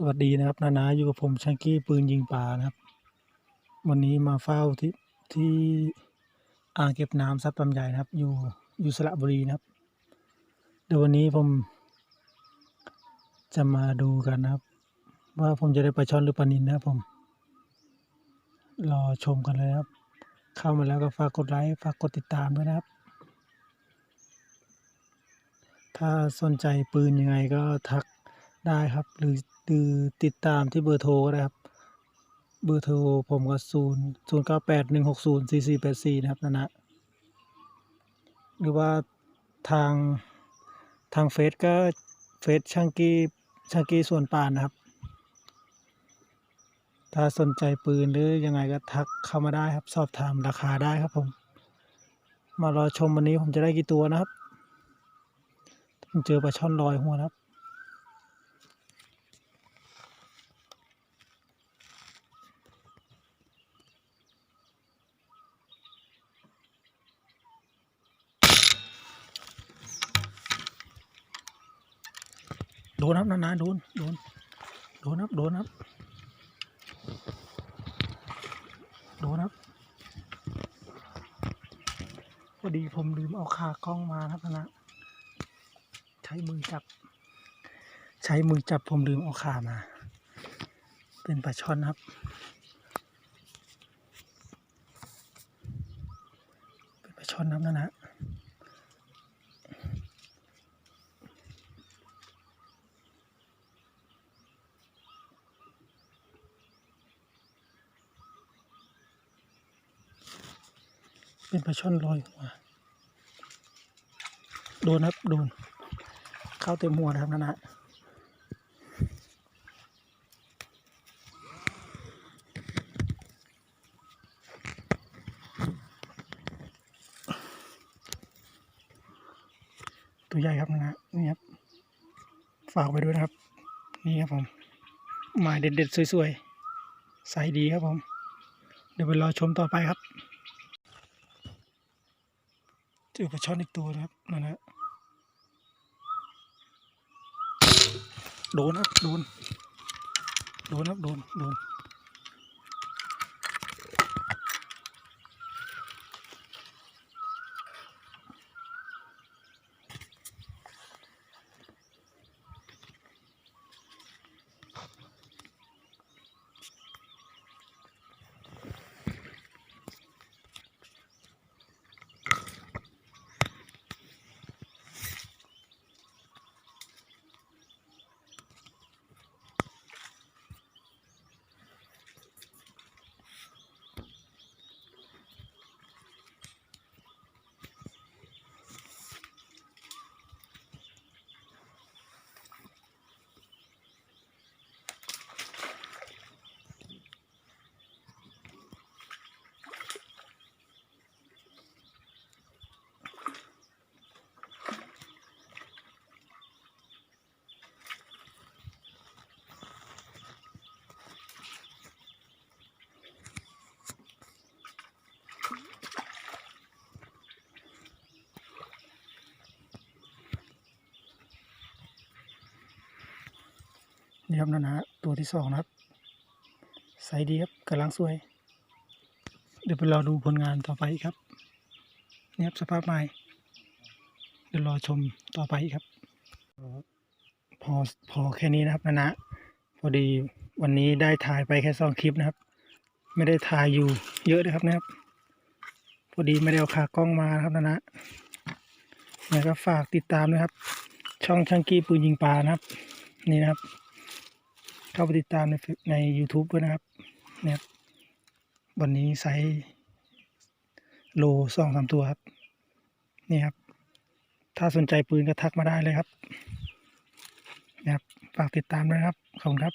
สวัสดีนะครับนานาอยู่กับผมชังกี้ปืนยิงปลานะครับ วันนี้มาเฝ้าที่ที่อ่างเก็บน้ำซับลำใหญ่นะครับ อยู่อยู่สระบุรีนะครับ เดี๋ยววันนี้ผม จะมาดูกันนะครับ ว่าผมจะได้ปลาช่อนหรือปลานินนะครับผม รอชมกันเลยครับ เข้ามาแล้วก็ฝากกดไลค์ฝากกดติดตามด้วยนะครับ ถ้าสนใจปืนยังไงก็ทัก ได้ครับ หรือหรือติดตามที่เบอร์โทรก็ได้ครับ เบอร์โทรผมก็ศูนย์ศูนย์เก้าแปดหนึ่งหกศูนย์สี่สี่แปดสี่นะครับนะนะหรือว่าทางทางเฟซก็เฟซช่างกี้ช่างกี้ส่วนปานนะครับ ถ้าสนใจปืนหรือยังไงก็ทักเข้ามาได้ครับ สอบถามราคาได้ครับผม มารอชมวันนี้ผมจะได้กี่ตัวนะครับผมเจอปลาช่อนลอยหัวนะครับ โดนครับนานๆโดนโดนโดนครับโดนครับโดนครับพอดีผมลืมเอาขากล้องมานะครับนะใช้มือจับ ใช้มือจับผมลืมเอาขามา เป็นปลาช่อนครับเป็นปลาช่อนนะครับนะนะ เป็นปลาช่อนลอยหัวโดนครับโดน เข้าเต็มหัวนะครับนั่นนะตัวใหญ่ครับนั่นะนี่ครับ ฝากไปด้วยนะครับ นี่ครับผมหมายเด็ดๆสวยๆใสดีครับผม เดี๋ยวไปรอชมต่อไปครับ เจอปลาช่อนอีกตัวนะครับนั่นนะโดนครับโดนโดนครับโดนโดน นี่ครับนั่นนะตัวที่สองนะครับใสดีครับกำลังสวย เดี๋ยวไปรอดูผลงานต่อไปครับนี่ครับสภาพไม้เดี๋ยวรอชมต่อไปครับ พอพอแค่นี้นะครับนะนะพอดีวันนี้ได้ถ่ายไปแค่สองคลิปนะครับ ไม่ได้ถ่ายอยู่เยอะนะครับนะครับ พอดีไม่ได้เอาขากล้องมานะครับนะนะแล้วก็ฝากติดตามนะครับ ช่องช่างกี้ปืนยิงปลานะครับ นี่นะครับ เข้าไปติดตามในใน YouTube ด้วยนะครับเนี่ยวันนี้ไซส์โลสองสามตัวครับ นี่ครับ ถ้าสนใจปืนก็ทักมาได้เลยครับนะครับฝากติดตามด้วยนะครับ ขอบคุณครับ